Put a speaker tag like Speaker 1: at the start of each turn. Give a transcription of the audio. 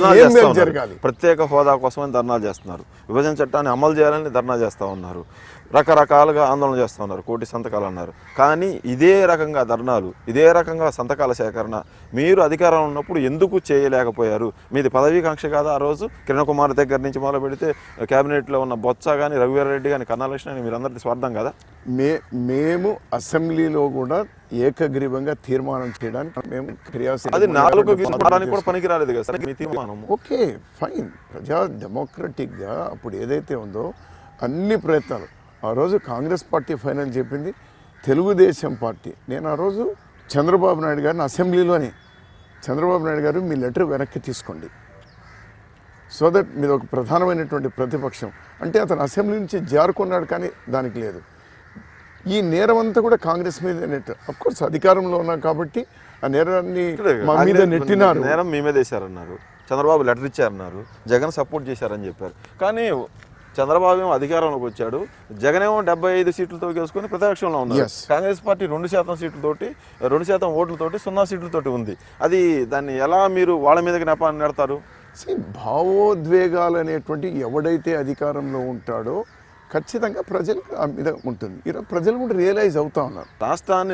Speaker 1: ధర్నాలు చేస్తా ఉన్నారు. ప్రత్యేక హోదా కోసమని ధర్నాలు చేస్తున్నారు. విభజన చట్టాన్ని అమలు చేయాలని ధర్నా చేస్తూ ఉన్నారు. రకరకాలుగా ఆందోళన చేస్తూ ఉన్నారు. కోటి సంతకాలు అన్నారు. కానీ ఇదే రకంగా ధర్నాలు ఇదే రకంగా సంతకాల సేకరణ మీరు అధికారంలో ఉన్నప్పుడు ఎందుకు చేయలేకపోయారు? మీది పదవీకాంక్ష కాదా ఆ రోజు? కిరణ్ కుమార్ దగ్గర నుంచి మొదలు పెడితే కేబినెట్లో ఉన్న బొత్స కానీ రఘువీరారెడ్డి కానీ కన్నాలక్ష్మి కానీ మీరందరిది స్వార్థం కదా?
Speaker 2: మే మేము అసెంబ్లీలో కూడా ఏకగ్రీవంగా తీర్మానం చేయడానికి మేము
Speaker 1: అది నాలుగు కూడా. పనికి రాలేదు కదా తీర్మానం
Speaker 2: ఓకే ఫైన్. ప్రజా డెమోక్రటిక్గా అప్పుడు ఏదైతే ఉందో అన్ని ప్రయత్నాలు. ఆ రోజు కాంగ్రెస్ పార్టీ ఫైనల్ చెప్పింది. తెలుగుదేశం పార్టీ. నేను ఆ రోజు చంద్రబాబు నాయుడు గారిని అసెంబ్లీలోనే. చంద్రబాబు నాయుడు గారు మీ లెటర్ వెనక్కి తీసుకోండి. సో దట్ మీద ఒక ప్రధానమైనటువంటి ప్రతిపక్షం. అంటే అతను అసెంబ్లీ నుంచి జారుకున్నాడు కానీ దానికి లేదు. ఈ నేరం అంతా కూడా కాంగ్రెస్ మీద నెట్ కోర్స్ అధికారంలో ఉన్నాం కాబట్టి ఆ నేరాన్ని మా మీద నెట్టినారు.
Speaker 1: నేరం మీ మీద వేశారన్నారు. చంద్రబాబు లెటర్ ఇచ్చారన్నారు. జగన్ సపోర్ట్ చేశారని చెప్పారు. కానీ చంద్రబాబు ఏమో అధికారంలోకి వచ్చాడు. జగన్ ఏమో డెబ్బై ఐదు సీట్లతో గెలుచుకొని ప్రతిపక్షంలో ఉన్నారు. కాంగ్రెస్ పార్టీ రెండు శాతం సీట్లతోటి రెండు శాతం ఓట్లతోటి సున్నా సీట్లతోటి ఉంది. అది దాన్ని ఎలా మీరు వాళ్ళ మీదకి నెపాన్ని నెడతారు?
Speaker 2: భావోద్వేగాలు అనేటువంటి ఎవడైతే అధికారంలో ఉంటాడో ఖచ్చితంగా ప్రజలకు మీద ఉంటుంది. ఈరోజు ప్రజలు కూడా రియలైజ్ అవుతా ఉన్నారు.
Speaker 1: రాష్ట్రాన్ని